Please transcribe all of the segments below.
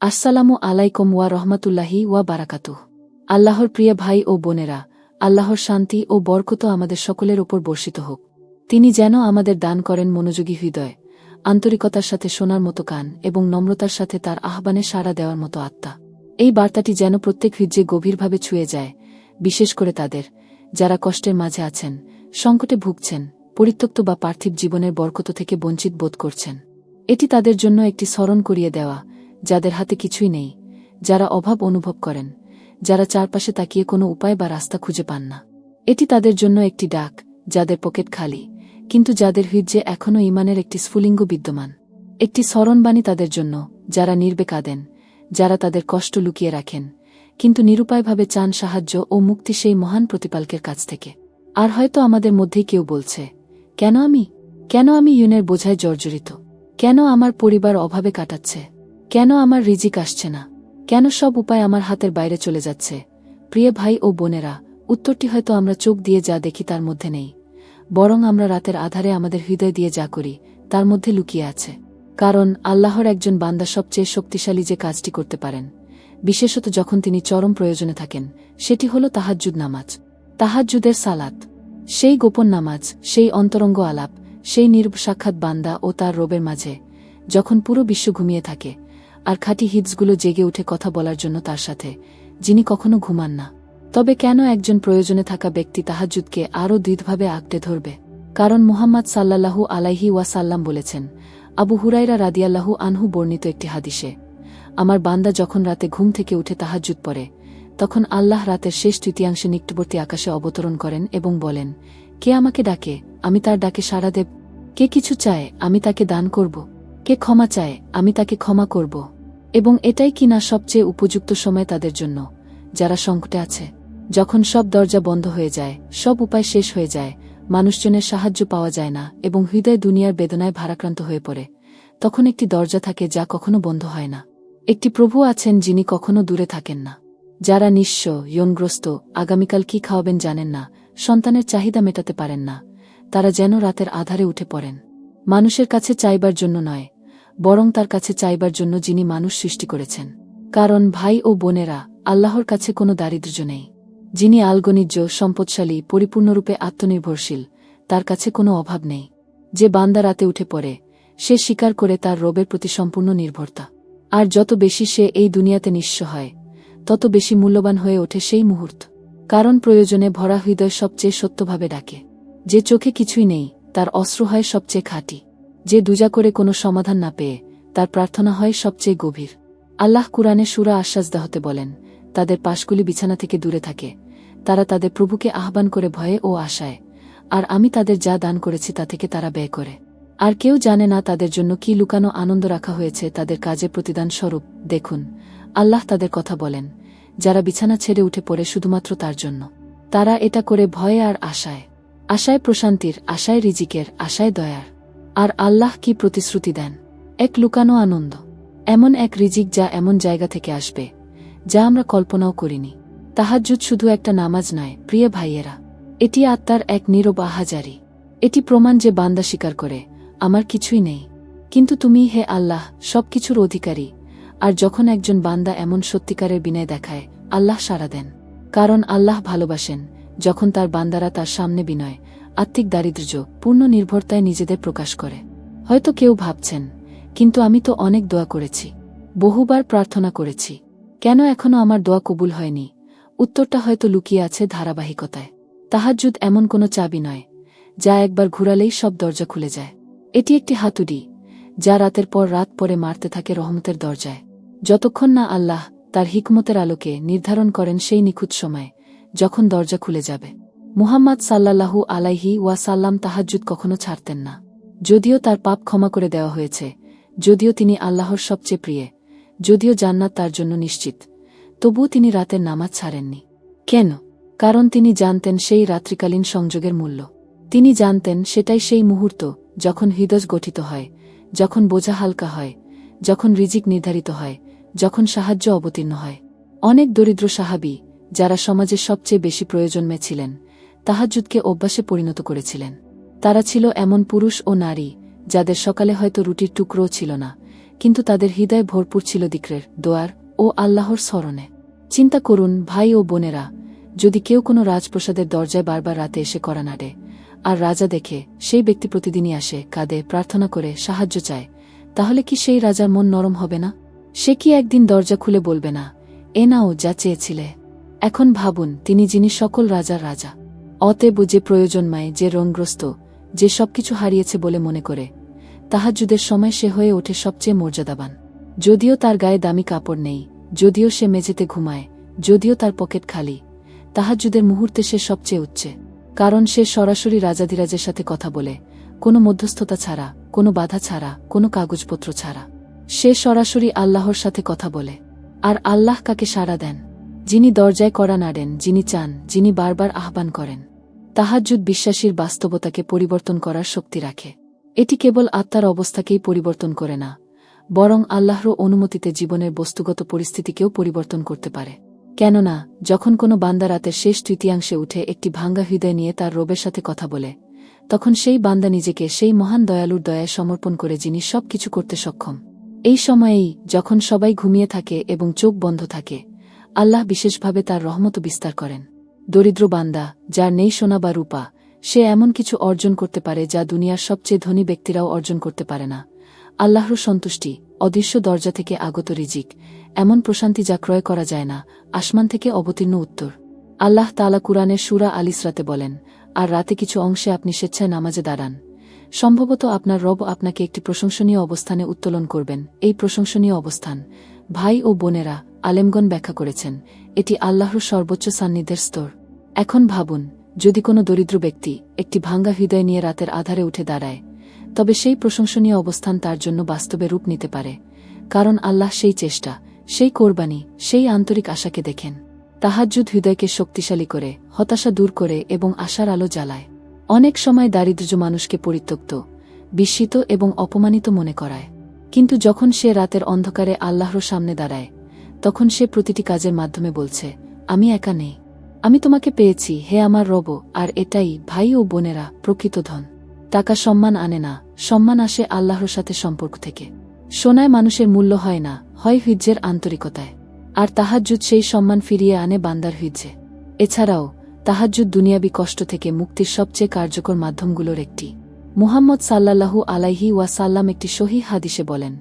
আসসালামু আলাইকুম ওয়া রহমাতুল্লাহি ওয়া বারাকাতুহ। আল্লাহর প্রিয় ভাই ও বোনেরা, আল্লাহর শান্তি ও বরকত আমাদের সকলের ওপর বর্ষিত হোক। তিনি যেন আমাদের দান করেন মনোযোগী হৃদয়, আন্তরিকতার সাথে শোনার মতো কান এবং নম্রতার সাথে তার আহ্বানে সাড়া দেওয়ার মতো আত্মা। এই বার্তাটি যেন প্রত্যেক হৃজ্যে গভীরভাবে ছুঁয়ে যায়, বিশেষ করে তাদের, যারা কষ্টের মাঝে আছেন, সংকটে ভুগছেন, পরিত্যক্ত বা পার্থিব জীবনের বরকত থেকে বঞ্চিত বোধ করছেন। এটি তাদের জন্য একটি স্মরণ করিয়ে দেওয়া যাদের হাতে কিছুই নেই, যারা অভাব অনুভব করেন, যারা চারপাশে তাকিয়ে কোনো উপায় বা রাস্তা খুঁজে পান না। এটি তাদের জন্য একটি ডাক, যাদের পকেট খালি, কিন্তু যাদের হৃদয়ে এখনও ইমানের একটি স্ফুলিঙ্গ বিদ্যমান। একটি স্মরণবাণী তাদের জন্য, যারা নির্বে কাঁদেন, যারা তাদের কষ্ট লুকিয়ে রাখেন, কিন্তু নিরুপায়ভাবে চান সাহায্য ও মুক্তি সেই মহান প্রতিপালকের কাছ থেকে। আর হয়তো আমাদের মধ্যেই কেউ বলছে, কেন আমি? কেন আমি ইউনের বোঝায় জর্জরিত? কেন আমার পরিবার অভাবে কাটাচ্ছে? কেন আমার রিজিক আসছে না? কেন সব উপায় আমার হাতের বাইরে চলে যাচ্ছে? প্রিয় ভাই ও বোনেরা, উত্তরটি হয়তো আমরা চোখ দিয়ে যা দেখি তার মধ্যে নেই। বরং আমরা রাতের আধারে আমাদের হৃদয় দিয়ে যা করি, তার মধ্যে লুকিয়ে আছে। কারণ আল্লাহর একজন বান্দা সবচেয়ে শক্তিশালী যে কাজটি করতে পারেন। বিশেষত যখন তিনি চরম প্রয়োজনে থাকেন, সেটি হল তাহাজ্জুদ নামাজ। তাহাজ্জুদের সালাত। সেই গোপন নামাজ, সেই অন্তরঙ্গ আলাপ, সেই নির্ব সাক্ষাৎ বান্দা ও তার রোবের মাঝে, যখন পুরো বিশ্ব ঘুমিয়ে থাকে আর খাঁটি হিটসগুলো জেগে উঠে কথা বলার জন্য তার সাথে, যিনি কখনো ঘুমান না। তবে কেন একজন প্রয়োজনে থাকা ব্যক্তি তাহাজুদকে আরও দৃঢ়ভাবে আঁকড়ে ধরবে? কারণ মুহাম্মদ সাল্লাল্লাহু আলাইহি ওয়াসাল্লাম বলেছেন, আবু হুরাইরা রাদিয়াল্লাহু আনহু বর্ণিত একটি হাদিসে, আমার বান্দা যখন রাতে ঘুম থেকে উঠে তাহাজুদ পড়ে, তখন আল্লাহ রাতের শেষ তৃতীয়াংশে নিকটবর্তী আকাশে অবতরণ করেন এবং বলেন, কে আমাকে ডাকে? আমি তার ডাকে সাড়া দেব। কে কিছু চায়? আমি তাকে দান করব। কে ক্ষমা চায়, আমি তাকে ক্ষমা করব। এবং এটাই কিনা সবচেয়ে উপযুক্ত সময় তাদের জন্য, যারা সংকটে আছে। যখন সব দরজা বন্ধ হয়ে যায়, সব উপায় শেষ হয়ে যায়, মানুষজনের সাহায্য পাওয়া যায় না এবং হৃদয় দুনিয়ার বেদনায় ভারাক্রান্ত হয়ে পড়ে, তখন একটি দরজা থাকে যা কখনো বন্ধ হয় না। একটি প্রভু আছেন যিনি কখনো দূরে থাকেন না। যারা নিঃস্ব ইয়নগ্রস্ত আগামীকাল কি খাওয়াবেন জানেন না, সন্তানের চাহিদা মেটাতে পারেন না, তারা যেন রাতের আধারে উঠে পড়েন। মানুষের কাছে চাইবার জন্য নয় বরং তার কাছে চাইবার জন্য যিনি মানুষ সৃষ্টি করেছেন। কারণ ভাই ও বোনেরা আল্লাহর কাছে কোনো দারিদ্র্য নেই। যিনি আলগনিজ্য সম্পদশালী, পরিপূর্ণরূপে আত্মনির্ভরশীল, তার কাছে কোনো অভাব নেই। যে বান্দা রাতে উঠে পড়ে, সে স্বীকার করে তার রোবের প্রতি সম্পূর্ণ নির্ভরতা। আর যত বেশি সে এই দুনিয়াতে নিঃস্ব হয়, তত বেশি মূল্যবান হয়ে ওঠে সেই মুহূর্ত। কারণ প্রয়োজনে ভরা হৃদয় সবচেয়ে সত্যভাবে ডাকে। যে চোখে কিছুই নেই, তার অস্ত্র হয় সবচেয়ে খাঁটি। যে দুজা করে কোনো সমাধান না পেয়ে তার প্রার্থনা হয় সবচেয়ে গভীর। আল্লাহ কুরআনে সুরা আশ্বাস দাহতে বলেন, তাদের পাশগুলি বিছানা থেকে দূরে থাকে, তারা তাদের প্রভুকে আহ্বান করে ভয়ে ও আশায়, আর আমি তাদের যা দান করেছি তা থেকে তারা ব্যয় করে। আর কেউ জানে না তাদের জন্য কি লুকানো আনন্দ রাখা হয়েছে তাদের কাজে প্রতিদান স্বরূপ। দেখুন, আল্লাহ তাদের কথা বলেন, যারা বিছানা ছেড়ে উঠে পড়ে শুধুমাত্র তার জন্য। তারা এটা করে ভয়ে আর আশায়। আশায় প্রশান্তির, আশায় রিজিকের, আশায় দয়ার। আর আল্লাহ কি প্রতিশ্রুতি দেন? এক লুকানো আনন্দ। এমন এক রিজিক যা এমন জায়গা থেকে আসবে, যা আমরা কল্পনাও করিনি। তাহাজ্জুদ শুধু একটা নামাজ নয়, প্রিয় ভাইয়েরা। এটি আত্মার এক নীরব আহাজারি। এটি প্রমাণ যে বান্দা স্বীকার করে, আমার কিছুই নেই। কিন্তু তুমি হে আল্লাহ, সবকিছুর অধিকারী। আর যখন একজন বান্দা এমন সত্যিকারের বিনয় দেখায়, আল্লাহ সাড়া দেন। কারণ আল্লাহ ভালোবাসেন, যখন তার বান্দারা তার সামনে বিনয় আত্মিক দারিদ্র্য পূর্ণ নির্ভরতায় নিজেদের প্রকাশ করে। হয়তো কেউ ভাবছেন, কিন্তু আমি তো অনেক দোয়া করেছি, বহুবার প্রার্থনা করেছি। কেন এখনও আমার দোয়া কবুল হয়নি? উত্তরটা হয়তো লুকিয়ে আছে ধারাবাহিকতায়। তাহাজ্জুদ এমন কোনো চাবি নয়, যা একবার ঘুরালেই সব দরজা খুলে যায়। এটি একটি হাতুড়ি, যা রাতের পর রাত পরে মারতে থাকে রহমতের দরজায়। যতক্ষণ না আল্লাহ তার হিকমতের আলোকে নির্ধারণ করেন সেই নিখুঁত সময়, যখন দরজা খুলে যাবে। মুহাম্মদ সাল্লাল্লাহু আলাইহি ওয়াসাল্লাম তাহাজ্জুদ কখনো ছাড়তেন না। যদিও তার পাপ ক্ষমা করে দেওয়া হয়েছে, যদিও তিনি আল্লাহর সবচেয়ে প্রিয়, যদিও জান্নাত তার জন্য নিশ্চিত, তবুও তিনি রাতের নামাজ ছাড়েননি। কেন? কারণ তিনি জানতেন সেই রাত্রিকালীন সংযোগের মূল্য। তিনি জানতেন সেটাই সেই মুহূর্ত যখন হৃদয় গঠিত হয়, যখন বোঝা হালকা হয়, যখন রিজিক নির্ধারিত হয়, যখন সাহায্য অবতীর্ণ হয়। অনেক দরিদ্র সাহাবি, যারা সমাজের সবচেয়ে বেশি প্রয়োজন ছিলেন তাহাজুদকে অভ্যাসে পরিণত করেছিলেন। তারা ছিল এমন পুরুষ ও নারী, যাদের সকালে হয়তো রুটির টুকরোও ছিল না, কিন্তু তাদের হৃদয় ভরপুর ছিল দিক্রের দোয়ার ও আল্লাহর স্মরণে। চিন্তা করুন, ভাই ও বোনেরা, যদি কেউ কোনো রাজপ্রসাদের দরজায় বারবার রাতে এসে করা নাড়ে, আর রাজা দেখে সেই ব্যক্তি প্রতিদিনই আসে, কাঁদে, প্রার্থনা করে, সাহায্য চায়, তাহলে কি সেই রাজার মন নরম হবে না? সে কি একদিন দরজা খুলে বলবে না, এ নাও যা চেয়েছিলে। এখন ভাবুন, তিনি যিনি সকল রাজার রাজা। অতএব যে প্রয়োজনময় যে রংগ্রস্ত যে সবকিছু হারিয়েছে বলে মনে করে, তাহাজুদের সময় সে হয়ে ওঠে সবচেয়ে মর্যাদাবান। যদিও তার গায়ে দামি কাপড় নেই, যদিও সে মেঝেতে ঘুমায়, যদিও তার পকেট খালি, তাহাজুদের মুহূর্তে সে সবচেয়ে উচ্চে কারণ সে সরাসরি রাজাধিরাজের সাথে কথা বলে, কোনো মধ্যস্থতা ছাড়া, কোনো বাধা ছাড়া, কোনো কাগজপত্র ছাড়া। সে সরাসরি আল্লাহর সাথে কথা বলে, আর আল্লাহ কাকে সাড়া দেন? যিনি দরজায় করা নাড়েন, যিনি চান, যিনি বারবার আহ্বান করেন। তাহাজ্জুদ বিশ্বাসীর বাস্তবতাকে পরিবর্তন করার শক্তি রাখে। এটি কেবল আত্মার অবস্থাকেই পরিবর্তন করে না, বরং আল্লাহর অনুমতিতে জীবনের বস্তুগত পরিস্থিতিকেও পরিবর্তন করতে পারে। কেননা, যখন কোনো বান্দা রাতের শেষ তৃতীয়াংশে উঠে একটি ভাঙ্গা হৃদয় নিয়ে তার রবের সাথে কথা বলে, তখন সেই বান্দা নিজেকে সেই মহান দয়ালুর দয়ায় সমর্পণ করে যিনি সব কিছু করতে সক্ষম। এই সময়েই, যখন সবাই ঘুমিয়ে থাকে এবং চোখ বন্ধ থাকে, আল্লাহ বিশেষভাবে তার রহমত বিস্তার করেন। দরিদ্র বান্দা, যার নেই সোনা বা রূপা, সে এমন কিছু অর্জন করতে পারে যা দুনিয়ার সবচেয়ে ধনী ব্যক্তিরাও অর্জন করতে পারে না। আল্লাহর সন্তুষ্টি, অদৃশ্য দরজা থেকে আগত রিজিক, এমন প্রশান্তি যা ক্রয় করা যায় না, আসমান থেকে অবতীর্ণ উত্তর। আল্লাহ তালা কুরআনের সুরা আলিসরাতে বলেন, আর রাতে কিছু অংশে আপনি স্বেচ্ছায় নামাজে দাঁড়ান। সম্ভবত আপনার রব আপনাকে একটি প্রশংসনীয় অবস্থানে উত্তোলন করবেন। এই প্রশংসনীয় অবস্থান, ভাই ও বোনেরা, আলেমগণ ব্যাখ্যা করেছেন, এটি আল্লাহর সর্বোচ্চ সান্নিধ্যের স্তর। এখন ভাবুন, যদি কোনো দরিদ্র ব্যক্তি একটি ভাঙ্গা হৃদয় নিয়ে রাতের আধারে উঠে দাঁড়ায়, তবে সেই প্রশংসনীয় অবস্থান তার জন্য বাস্তবে রূপ নিতে পারে, কারণ আল্লাহ সেই চেষ্টা, সেই কোরবানি, সেই আন্তরিক আশাকে দেখেন। তাহাজ্জুদ হৃদয়কে শক্তিশালী করে, হতাশা দূর করে এবং আশার আলো জ্বালায়। অনেক সময় দারিদ্র্য মানুষকে পরিত্যক্ত, বিস্মিত এবং অপমানিত মনে করায়। কিন্তু যখন সে রাতের অন্ধকারে আল্লাহর সামনে দাঁড়ায়, তখন সে প্রতিটি কাজের মাধ্যমে বলছে, আমি একা নেই। আমি তোমাকে পেয়েছি, হে আমার রব, আর এটাই ভাই ও বোনেরা, প্রকৃত ধন। টাকা সম্মান আনে না, সম্মান আসে আল্লাহর সাথে সম্পর্ক থেকে। সোনায় মানুষের মূল্য হয় না, হয় হিজ্জের আন্তরিকতায়। আর তাহাজ্জুদ সেই সম্মান ফিরিয়ে আনে বান্দার হিজ্জে এছাড়াও, তাহাজ্জুদ দুনিয়াবি কষ্ট থেকে মুক্তির সবচেয়ে কার্যকর মাধ্যমগুলোর একটি। মুহাম্মদ সাল্লাল্লাহু আলাইহি ওয়াসাল্লাম একটি সহি হাদিসে বলেন,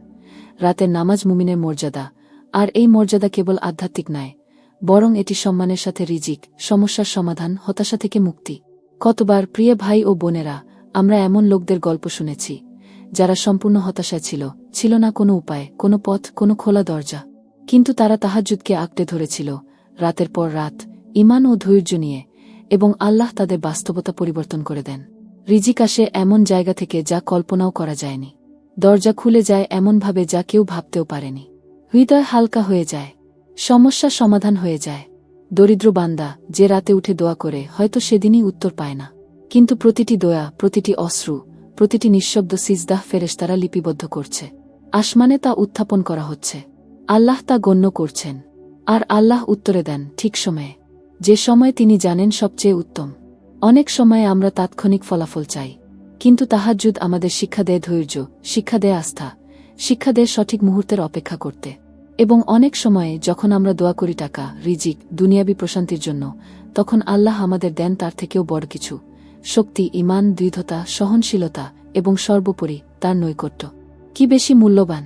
রাতের নামাজ মুমিনের মর্যাদা, আর এই মর্যাদা কেবল আধ্যাত্মিক নয় বরং এটি সম্মানের সাথে রিজিক, সমস্যার সমাধান, হতাশা থেকে মুক্তি। কতবার, প্রিয় ভাই ও বোনেরা, আমরা এমন লোকদের গল্প শুনেছি, যারা সম্পূর্ণ হতাশায় ছিল ছিল না কোনো উপায়, কোনো পথ, কোনো খোলা দরজা। কিন্তু তারা তাহাজুদকে আঁকড়ে ধরেছিল, রাতের পর রাত ইমান ও ধৈর্য নিয়ে, এবং আল্লাহ তাদের বাস্তবতা পরিবর্তন করে দেন। রিজিক আসে এমন জায়গা থেকে যা কল্পনাও করা যায়নি। দরজা খুলে যায় এমনভাবে যা কেউ ভাবতেও পারেনি। হৃদয় হালকা হয়ে যায়। সমস্যা সমাধান হয়ে যায়। দরিদ্র বান্দা যে রাতে উঠে দোয়া করে, হয়তো সেদিনই উত্তর পায় না। কিন্তু প্রতিটি দোয়া, প্রতিটি অশ্রু, প্রতিটি নিঃশব্দ সিজদাহ ফেরেশতারা লিপিবদ্ধ করছে। আসমানে তা উত্থাপন করা হচ্ছে। আল্লাহ তা গণ্য করছেন। আর আল্লাহ উত্তরে দেন, ঠিক সময়ে। যে সময় তিনি জানেন সবচেয়ে উত্তম। অনেক সময় আমরা তাৎক্ষণিক ফলাফল চাই। কিন্তু তাহাজ্জুদ আমাদের শিক্ষা দেয় ধৈর্য, শিক্ষা দেয় আস্থা, শিক্ষা দেয় সঠিক মুহূর্তের অপেক্ষা করতে। এবং অনেক সময়ে যখন আমরা দোয়া করি টাকা, রিজিক, দুনিয়াবি প্রশান্তির জন্য, তখন আল্লাহ আমাদের দেন তার থেকেও বড় কিছু। শক্তি ইমান দৃঢ়তা সহনশীলতা এবং সর্বোপরি তার নৈকট্য। কি বেশি মূল্যবান?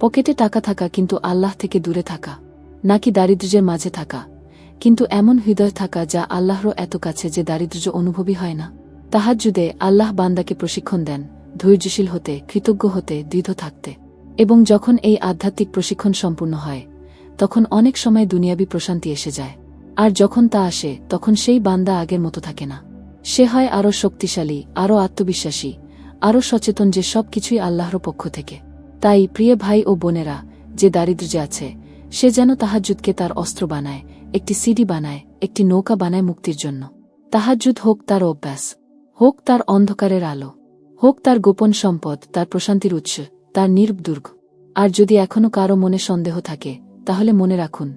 পকেটে টাকা থাকা কিন্তু আল্লাহ থেকে দূরে থাকা, নাকি দারিদ্র্যের মাঝে থাকা? কিন্তু এমন হৃদয় থাকা যা আল্লাহরও এত কাছে যে দারিদ্র্য অনুভবী হয় না। তাহাজ্জুদে আল্লাহ বান্দাকে প্রশিক্ষণ দেন, ধৈর্যশীল হতে, কৃতজ্ঞ হতে, দৃঢ় থাকতে। এবং যখন এই আধ্যাত্মিক প্রশিক্ষণ সম্পূর্ণ হয়, তখন অনেক সময় দুনিয়াবি প্রশান্তি এসে যায়। আর যখন তা আসে, তখন সেই বান্দা আগের মতো থাকে না। সে হয় আরও শক্তিশালী, আরও আত্মবিশ্বাসী, আরও সচেতন যে সব কিছুই আল্লাহর পক্ষ থেকে। তাই, প্রিয় ভাই ও বোনেরা, যে দারিদ্র্যে আছে, সে যেন তাহাজুদকে তার অস্ত্র বানায়, একটি সিডি বানায়, একটি নৌকা বানায় মুক্তির জন্য। তাহাজুদ হোক তার অভ্যাস, হোক তার অন্ধকারের আলো, হোক তার গোপন সম্পদ, তার প্রশান্তির উৎস তার নির্ব দুর্গ আর যদি এখনও কারও মনে সন্দেহ থাকে, তাহলে মনে রাখুন,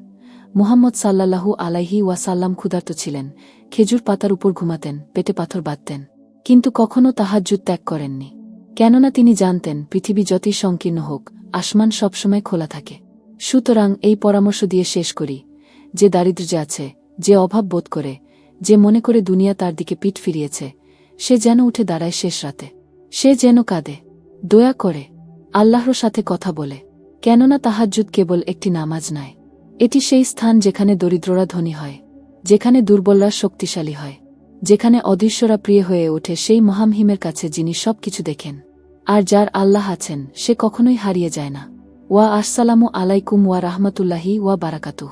মুহাম্মদ সাল্লাল্লাহু আলাইহি ওয়াসাল্লাম ক্ষুধার্ত ছিলেন, খেজুর পাতার উপর ঘুমাতেন, পেটে পাথর বাঁধতেন। কিন্তু কখনও তাহাজ্জুদ ত্যাগ করেননি। কেননা তিনি জানতেন, পৃথিবী যতই সংকীর্ণ হোক, আসমান সবসময় খোলা থাকে। সুতরাং এই পরামর্শ দিয়ে শেষ করি, যে দারিদ্র্য আছে, যে অভাব বোধ করে, যে মনে করে দুনিয়া তার দিকে পিঠ ফিরিয়েছে, সে যেন উঠে দাঁড়ায় শেষ রাতে। সে যেন কাঁদে। দয়া করে আল্লাহর সাথে কথা বলে, কেননা তাহাজ্জুদ কেবল একটি নামাজ নয়। এটি সেই স্থান যেখানে দরিদ্ররা ধনী হয়, যেখানে দুর্বলরা শক্তিশালী হয়, যেখানে অদৃশ্যরা প্রিয় হয়ে ওঠে সেই মহামহিমের কাছে যিনি সবকিছু দেখেন, আর যার আল্লাহ আছেন, সে কখনোই হারিয়ে যায় না। ওয়া আসসালামু আলাইকুম ওয়া রাহমাতুল্লাহি ওয়া বারাকাতুহ।